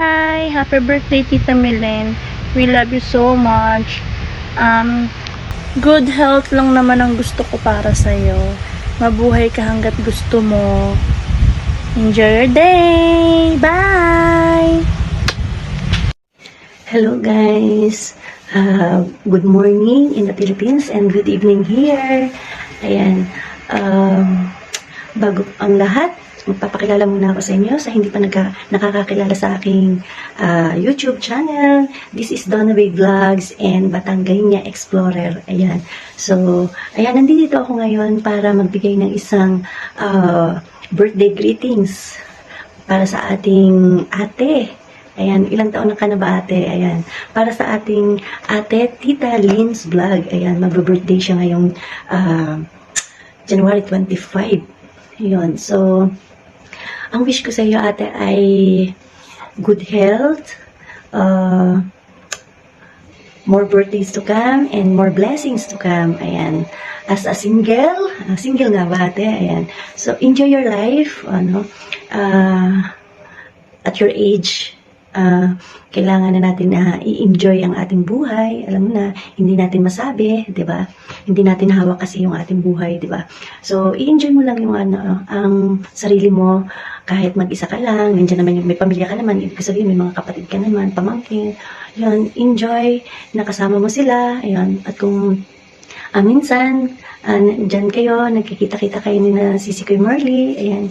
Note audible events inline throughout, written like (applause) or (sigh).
Hi! Happy birthday, Tita Milen. We love you so much. Um, good health lang naman ang gusto ko para sa'yo. Mabuhay ka hanggat gusto mo. Enjoy your day! Bye! Hello guys! Uh, good morning in the Philippines and good evening here. Ayan. Um, bago ang lahat, magpapakilala muna ako sa inyo sa hindi pa nagka, nakakakilala sa aking uh, YouTube channel. This is Donaway Vlogs and Batangganya Explorer. Ayan. So, ayan, nandito ako ngayon para magbigay ng isang uh, birthday greetings para sa ating ate. Ayan, ilang taon na ka na ba ate? Ayan, para sa ating ate, Tita Lynn's Vlog. Ayan, magbe-birthday siya ngayong ah, January 25. Yun, so, ang wish ko sa iyo ate ay good health, uh, more birthdays to come, and more blessings to come. Ayan, as a single, ah, single nga ba ate? Ayan, so enjoy your life, ano, ah, at your age, ah, kailangan na natin na i-enjoy ang ating buhay. Alam mo na, hindi natin masabi, 'di ba? Hindi natin hawak kasi yung ating buhay, 'di ba? So, i-enjoy mo lang yung ano, ang sarili mo kahit mag-isa ka lang, nandiyan naman yung may pamilya ka naman, ibig sabihin may mga kapatid ka naman, pamangkin. Yun, enjoy, nakasama mo sila, ayun. At kung ah, minsan, uh, dyan kayo, nagkikita-kita kayo ni na Sisi Kuy Marley, ayan,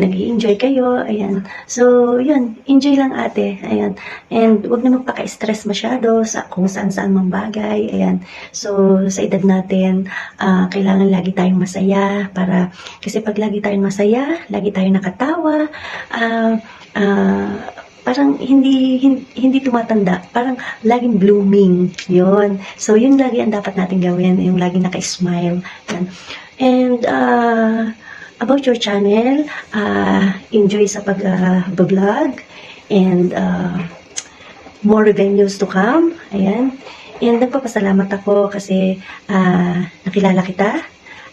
nag enjoy kayo, ayan. So, yun, enjoy lang ate, ayan. And wag na magpaka-stress masyado sa kung saan-saan mang bagay, ayan. So, sa edad natin, ah, kailangan lagi tayong masaya para, kasi pag lagi tayong masaya, lagi tayong nakatawa, ah, ah, parang hindi, hindi hindi tumatanda, parang laging blooming. 'Yon. So yun lagi ang dapat natin gawin, yung lagi naka-smile. And uh, about your channel, uh, enjoy sa pag-vlog and uh, more videos to come. Ayan. And nagpapasalamat ako kasi uh, nakilala kita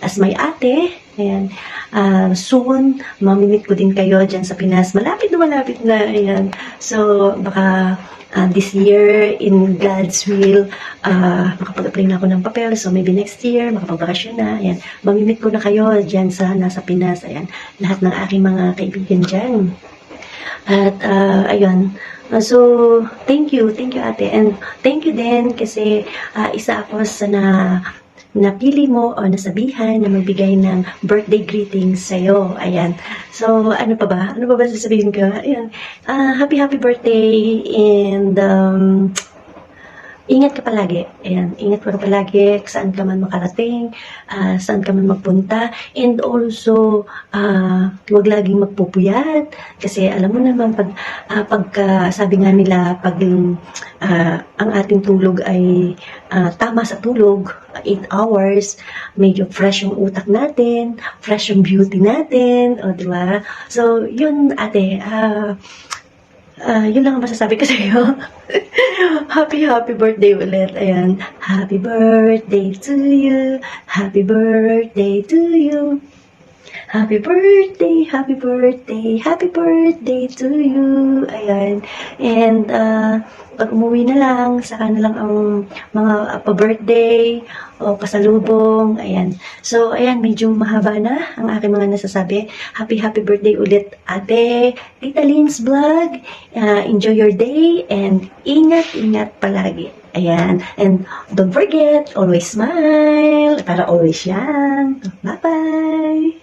as my ate. Ayan. Ah, soon, mamimit ko din kayo dyan sa Pinas. Malapit na malapit na. Ayan. So, baka ah, this year, in God's will, ah, makapag-apply na ako ng papel. So, maybe next year, makapagbakasyon na. Ayan. Mamimit ko na kayo dyan sa nasa Pinas. Ayan. Lahat ng aking mga kaibigan dyan. At, ah, ayun. So, thank you. Thank you, ate. And thank you din kasi ah, isa ako sa na napili mo o nasabihan na magbigay ng birthday greetings sa'yo. Ayan. So, ano pa ba? Ano pa ba sasabihin ko? Ayan. Ah, happy, happy birthday and um, ingat ka palagi. Ayan, ingat ka palagi saan ka man makarating, ah, saan ka man magpunta, and also, ah, huwag laging magpupuyat, kasi alam mo naman, pag, ah, pagka, sabi nga nila, pag ah, ang ating tulog ay ah, tama sa tulog, 8 hours, medyo fresh yung utak natin, fresh yung beauty natin, o di ba? So, yun ate, ah, Ah, yun lang ang masasabi ko (laughs) sa'yo. Happy, happy birthday ulit. Ayan. Happy birthday to you. Happy birthday to you. Happy birthday, happy birthday, happy birthday to you. Ayan. And, uh, pag umuwi na lang, saka na lang ang mga uh, pa-birthday o pasalubong. Ayan. So, ayan, medyo mahaba na ang aking mga nasasabi. Happy, happy birthday ulit, ate. Tita Lynn's vlog. Uh, enjoy your day and ingat, ingat palagi. Ayan. And don't forget, always smile. Para always yan. Bye-bye.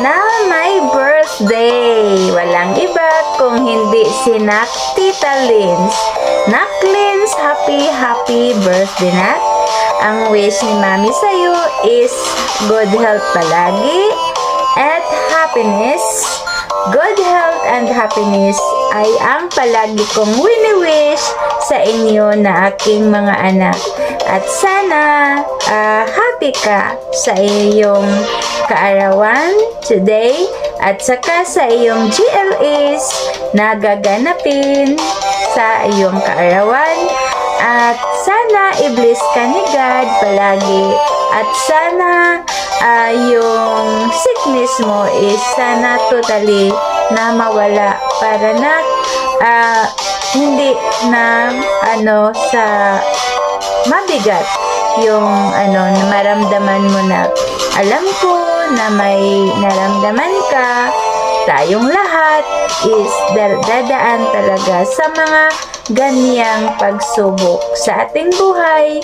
na may birthday. Walang iba kung hindi si Nak Tita Lins. Nak Lins, happy happy birthday Nak! Ang wish ni Mami sa'yo is good health palagi at happiness good health and happiness ay ang palagi kong wini-wish sa inyo na aking mga anak. At sana ah, happy ka sa iyong kaarawan today at saka sa iyong GLEs na gaganapin sa iyong kaarawan. At sana i-bless ka ni God palagi. At sana ah, yung sickness mo is sana totally na mawala para na ah, hindi na ano sa mabigat yung ano na maramdaman mo na alam ko na may naramdaman ka tayong lahat is dadaan talaga sa mga ganyang pagsubok sa ating buhay.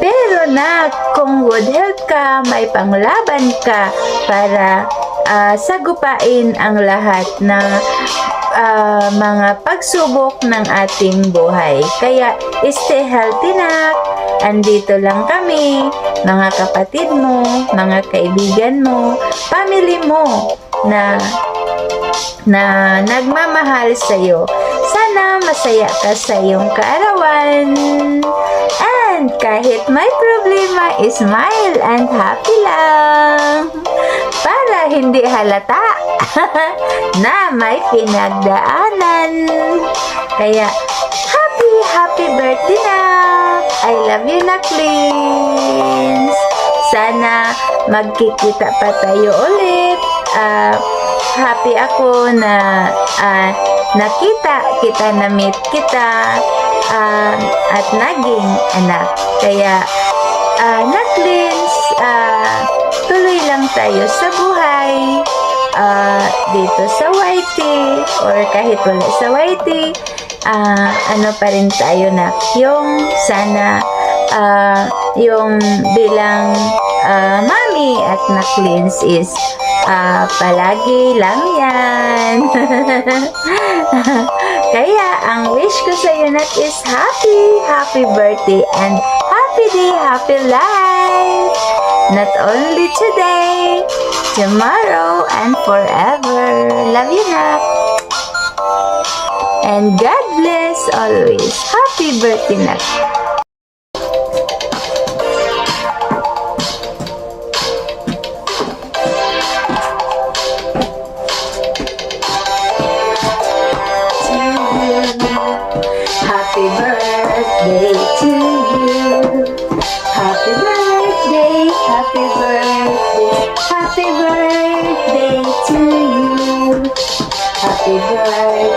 Pero na kung good health ka may panglaban ka para ah, sagupain ang lahat ng ah, mga pagsubok ng ating buhay. Kaya, stay healthy na. Andito lang kami, mga kapatid mo, mga kaibigan mo, family mo na na nagmamahal sa iyo. Sana masaya ka sa iyong kaarawan. And kahit may problema, smile and happy lang. Para hindi halata (laughs) na may pinagdaanan. Kaya, happy, happy birthday na! I love you na, Cleans! Sana magkikita pa tayo ulit. Ah, happy ako na ah, nakita kita, na-meet kita, ah, at naging anak. Kaya, ah, na-cleanse, ah, tuloy lang tayo sa buhay ah, dito sa YT or kahit wala sa YT ah, ano pa rin tayo na yung sana ah, yung bilang ah, mami at na cleanse is ah, palagi lang yan (laughs) kaya ang wish ko sa iyo Nat is happy happy birthday and happy day happy life not only today tomorrow and forever. Love you, Nak. And God bless always. Happy birthday, Nak.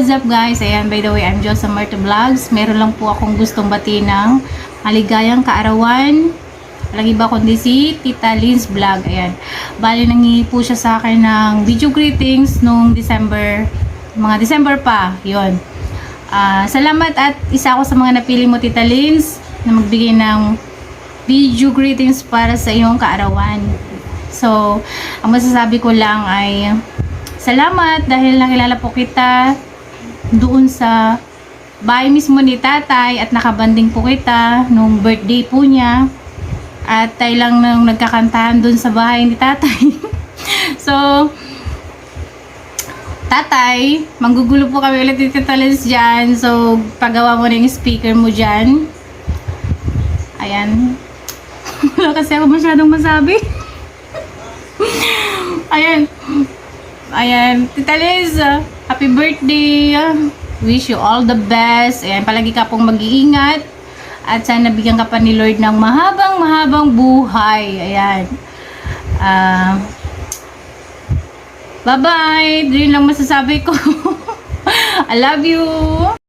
what's up guys? Ayan, by the way, I'm Josa Marta Vlogs. Meron lang po akong gustong bati ng maligayang kaarawan. Lagi ba kundi si Tita Lynn's Vlog. Ayan. Bali, nangingi po siya sa akin ng video greetings nung December, mga December pa. Yon. Ah, salamat at isa ako sa mga napili mo, Tita Lynn's, na magbigay ng video greetings para sa iyong kaarawan. So, ang masasabi ko lang ay salamat dahil nakilala po kita doon sa bahay mismo ni tatay at nakabanding po kita nung birthday po niya. At tayo lang nang nagkakantahan doon sa bahay ni tatay. (laughs) so, tatay, manggugulo po kami ulit dito talents dyan. So, pagawa mo na yung speaker mo dyan. Ayan. (laughs) Wala kasi ako masyadong masabi. (laughs) Ayan. Ayan. Tita Liz, ah, happy birthday. Ah, Wish you all the best. Ayan, palagi ka pong mag-iingat. At sana bigyan ka pa ni Lord ng mahabang mahabang buhay. Ayan. Ah, bye-bye. Yun lang masasabi ko. (laughs) I love you.